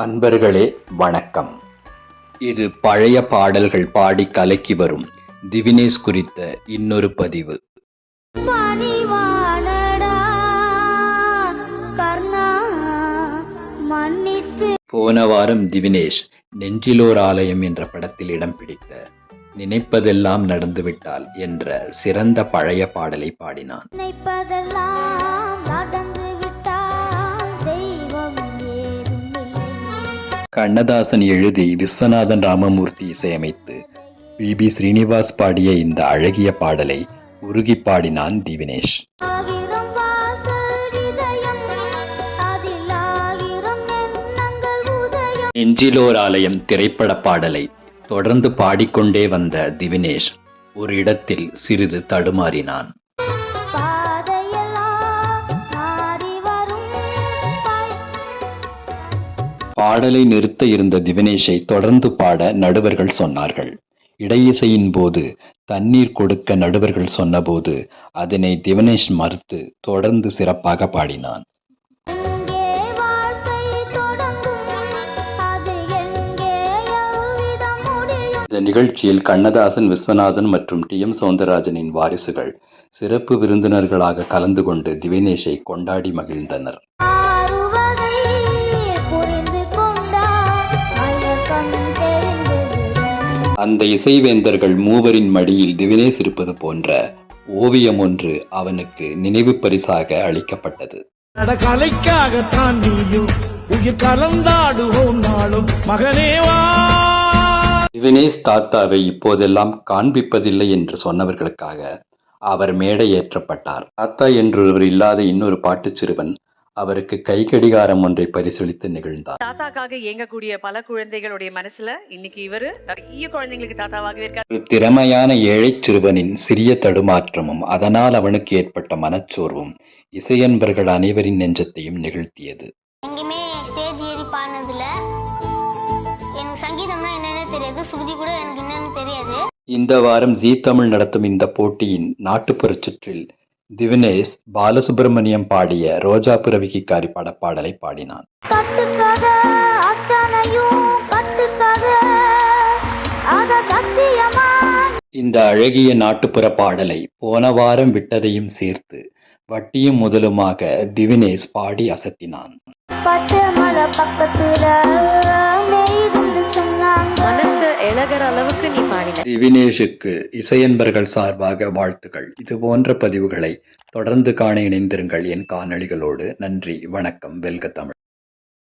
அன்பர்களே வணக்கம். இது பழைய பாடல்கள் பாடி கலக்கி வரும் திவினேஷ் குறித்த இன்னொரு பதிவு. போன வாரம் திவினேஷ் நெஞ்சிலோர் ஆலயம் என்ற படத்தில் இடம் பிடித்த நினைப்பதெல்லாம் நடந்துவிட்டால் என்ற சிறந்த பழைய பாடலை பாடினான். நினைப்பதெல்லாம் நடந்து கண்ணதாசன் எழுதி விஸ்வநாதன் ராமமூர்த்தி இசையமைத்து பி. பி. ஸ்ரீனிவாஸ் பாடிய இந்த அழகிய பாடலை உருகி பாடினான் திவினேஷ். நெஞ்சிலோர் ஆலயம் திரைப்பட பாடலை தொடர்ந்து பாடிக்கொண்டே வந்த திவினேஷ் ஒரு இடத்தில் சிறிது தடுமாறினான். பாடலை நிறுத்த இருந்த திவினேஷை தொடர்ந்து பாட நடுவர்கள் சொன்னார்கள். இடையிசையின் போது தண்ணீர் கொடுக்க நடுவர்கள் சொன்னபோது அதனை திவினேஷ் மறுத்து தொடர்ந்து சிறப்பாக பாடினான். இந்த நிகழ்ச்சியில் கண்ணதாசன் விஸ்வநாதன் மற்றும் டி. எம். சௌந்தரராஜனின் வாரிசுகள் சிறப்பு விருந்தினர்களாக கலந்து கொண்டு திவினேஷை கொண்டாடி மகிழ்ந்தனர். அந்த இசைவேந்தர்கள் மூவரின் மடியில் திவினேஷ் இருப்பது போன்ற ஓவியம் ஒன்று அவனுக்கு நினைவு பரிசாக அளிக்கப்பட்டது. கலைக்காகத்தான் நீயும் உயிர் கலந்தாடுவோம் நாளும். மகனேவா திவினேஷ் தாத்தாவை இப்போதெல்லாம் காண்பிப்பதில்லை என்று சொன்னவர்களுக்காக அவர் மேடை ஏற்றப்பட்டார் தாத்தா என்றொருவர் இல்லாத இன்னொரு பாட்டுச் சிறுவன் அவருக்கு கைக்கடிகாரம் ஒன்றை பரிசளித்து நிகழ்ந்தார் தாத்தாக்காக இயங்கக்கூடிய பல குழந்தைகளுடைய மனசுல இன்னைக்கு இவரு நிறைய குழந்தைங்களுக்கு தாத்தாவாகவே இருக்காரு. ஒரு திறமையான ஏழைச் சிறுவனின் சிறிய தடுமாற்றமும் அதனால் அவனுக்கு ஏற்பட்ட மனச்சோர்வும் இசையன்பர்கள் அனைவரின் நெஞ்சத்தையும் நிகழ்த்தியது. எங்கேயுமே ஸ்டேஜ் ஏறி பாடினதில்ல. எனக்கு சங்கீதம்னா என்னன்னு தெரியாது. சுருதி கூட எனக்கு என்னன்னு தெரியாது. இந்த வாரம் ஜீ தமிழ் நடத்தும் இந்த போட்டியின் நாட்டுப்புறச் சுற்றில் திவினேஷ் பாலசுப்பிரமணியம் பாடிய ரோஜா புரவிக்காரி படப்பாடலை பாடினான். இந்த அழகிய நாட்டுப்புற பாடலை போன வாரம் விட்டதையும் சேர்த்து வட்டியும் முதலுமாக திவினேஷ் பாடி அசத்தினான். பச்சை மலை பக்கத்துல மேய்துன்னு சொன்னாங்க. மனசு இழகிற அளவுக்கு நீ பாடின. திவினேஷுக்கு இசையன்பர்கள் சார்பாக வாழ்த்துக்கள். இது போன்ற பதிவுகளை தொடர்ந்து காண இணைந்திருங்கள். என் காணொளிகளோடு நன்றி. வணக்கம். வெல்க தமிழ்.